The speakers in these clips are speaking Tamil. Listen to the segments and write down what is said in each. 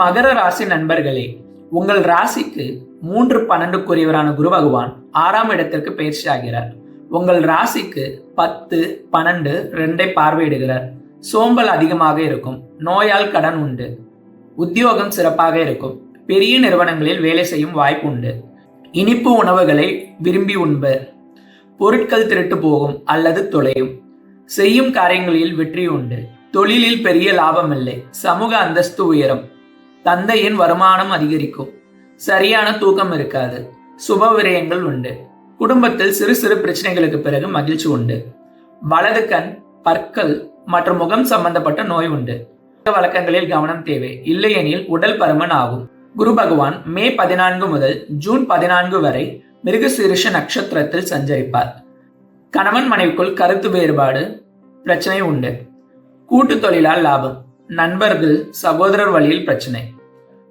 மகர ராசி நண்பர்களே உங்கள் ராசிக்கு மூன்று பன்னெண்டுக்குரியவரான குரு பகவான் ஆறாம் இடத்திற்கு பயிற்சி ஆகிறார். உங்கள் ராசிக்கு பத்து பன்னெண்டு ரெண்டை பார்வையிடுகிறார். சோம்பல் அதிகமாக இருக்கும் நோயால் கடன் உண்டு உத்தியோகம் சிறப்பாக இருக்கும் பெரிய நிறுவனங்களில் வேலை செய்யும் வாய்ப்பு உண்டு இனிப்பு உணவுகளை விரும்பி உண்பு பொருட்கள் திருட்டு போகும் அல்லது தொலையும் செய்யும் காரியங்களில் வெற்றி உண்டு தொழிலில் பெரிய லாபம் இல்லை சமூக அந்தஸ்து உயரும். தந்தையின் வருமானம் அதிகரிக்கும். சரியான தூக்கம் இருக்காது. சுப விரயங்கள் உண்டு. குடும்பத்தில் சிறு சிறு பிரச்சனைகளுக்கு பிறகு மகிழ்ச்சி உண்டு. வலது கண் பற்கள் மற்றும் முகம் சம்பந்தப்பட்ட நோய் உண்டு. வழக்கங்களில் கவனம் தேவை. இல்லையெனில் உடல் பருமன் ஆகும். குரு பகவான் மே பதினான்கு முதல் ஜூன் பதினான்கு வரை மிருகசீரிஷ நட்சத்திரத்தில் சஞ்சரிப்பார். கணவன் மனைவிக்குள் கருத்து வேறுபாடு பிரச்சனை உண்டு. கூட்டு தொழிலால் லாபம். நண்பர்கள் சகோதரர் வழியில் பிரச்சனை.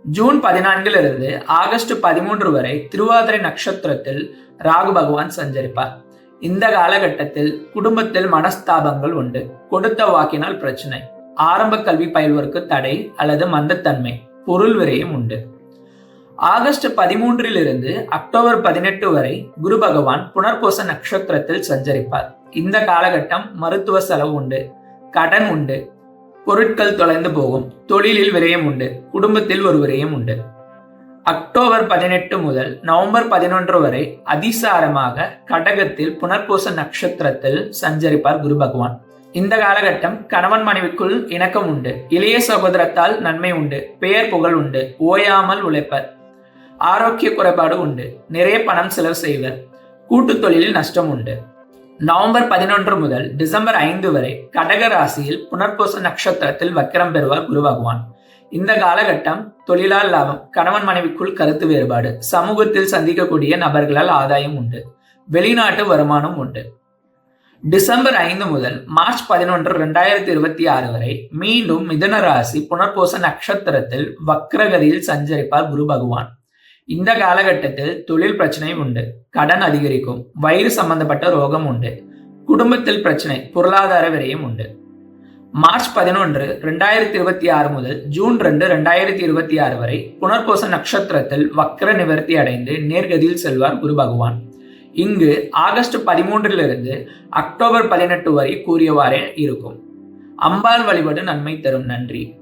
ஜூன் பதினான்கிலிருந்து ஆகஸ்ட் பதிமூன்று வரை திருவாதிரை நட்சத்திரத்தில் ராகு பகவான் சஞ்சரிப்பார். இந்த காலகட்டத்தில் குடும்பத்தில் மனஸ்தாபங்கள் உண்டு. கொடுத்த வாக்கினால் பிரச்சனை. ஆரம்ப கல்வி பயில்வோருக்கு தடை அல்லது மந்தத்தன்மை பொருள் விரையும் உண்டு. ஆகஸ்ட் பதிமூன்றிலிருந்து அக்டோபர் பதினெட்டு வரை குரு பகவான் புனர்பூச நட்சத்திரத்தில் சஞ்சரிப்பார். இந்த காலகட்டம் மருத்துவ செலவு உண்டு. கடன் உண்டு. பொருட்கள் தொலைந்து போகும். தொழிலில் விரயம் உண்டு. குடும்பத்தில் ஒரு விரயம் உண்டு. அக்டோபர் பதினெட்டு முதல் நவம்பர் பதினொன்று வரை அதிசாரமாக கடகத்தில் புனர்பூச நட்சத்திரத்தில் சஞ்சரிப்பார் குரு பகவான். இந்த காலகட்டம் கணவன் மனைவிக்குள் இணக்கம் உண்டு. இளைய சகோதரத்தால் நன்மை உண்டு. பெயர் புகழ் உண்டு. ஓயாமல் உழைப்பர். ஆரோக்கிய குறைபாடு உண்டு. நிறைய பணம் செலவு செய்வர். கூட்டு தொழிலில் நஷ்டம் உண்டு. நவம்பர் பதினொன்று முதல் டிசம்பர் ஐந்து வரை கடக ராசியில் புனர்பூச நட்சத்திரத்தில் வக்கிரம் பெறுவார் குரு பகவான். இந்த காலகட்டம் தொழிலால் லாபம் கணவன் மனைவிக்குள் கருத்து வேறுபாடு சமூகத்தில் சந்திக்கக்கூடிய நபர்களால் ஆதாயம் உண்டு வெளிநாட்டு வருமானம் உண்டு. டிசம்பர் ஐந்து முதல் மார்ச் பதினொன்று ரெண்டாயிரத்தி இருபத்தி ஆறு வரை மீண்டும் மிதன ராசி புனர்பூச நட்சத்திரத்தில் வக்ரகதியில் சஞ்சரிப்பார் குரு பகவான். இந்த காலகட்டத்தில் தொழில் பிரச்சனை உண்டு. கடன் அதிகரிக்கும். வயிறு சம்பந்தப்பட்ட ரோகம் உண்டு. குடும்பத்தில் பிரச்சனை பொருளாதார விரயம் உண்டு. மார்ச் பதினொன்று ரெண்டாயிரத்தி இருபத்தி ஆறு முதல் ஜூன் ரெண்டு ரெண்டாயிரத்தி இருபத்தி ஆறு வரை புனர்கோச நட்சத்திரத்தில் வக்ர நிவர்த்தி அடைந்து நேர்கதியில் செல்வார் குரு பகவான். இங்கு ஆகஸ்ட் பதிமூன்றிலிருந்து அக்டோபர் பதினெட்டு வரை கூறியவாறே இருக்கும். அம்பாள் வழிபாடு நன்மை தரும். நன்றி.